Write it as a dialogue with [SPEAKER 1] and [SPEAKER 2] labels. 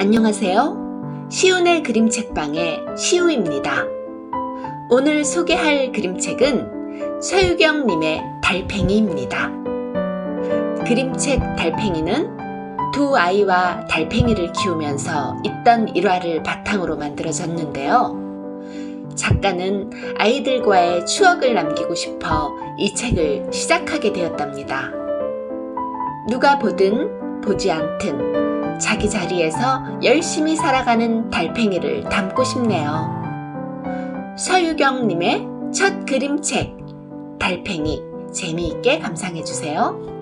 [SPEAKER 1] 안녕하세요. 시운의 그림책방의 시우입니다. 오늘 소개할 그림책은 서유경님의 달팽이입니다. 그림책 달팽이는 두 아이와 달팽이를 키우면서 있던 일화를 바탕으로 만들어졌는데요. 작가는 아이들과의 추억을 남기고 싶어 이 책을 시작하게 되었답니다. 누가 보든 보지 않든 자기 자리에서 열심히 살아가는 달팽이를 담고 싶네요. 서유경님의 첫 그림책 달팽이 재미있게 감상해주세요.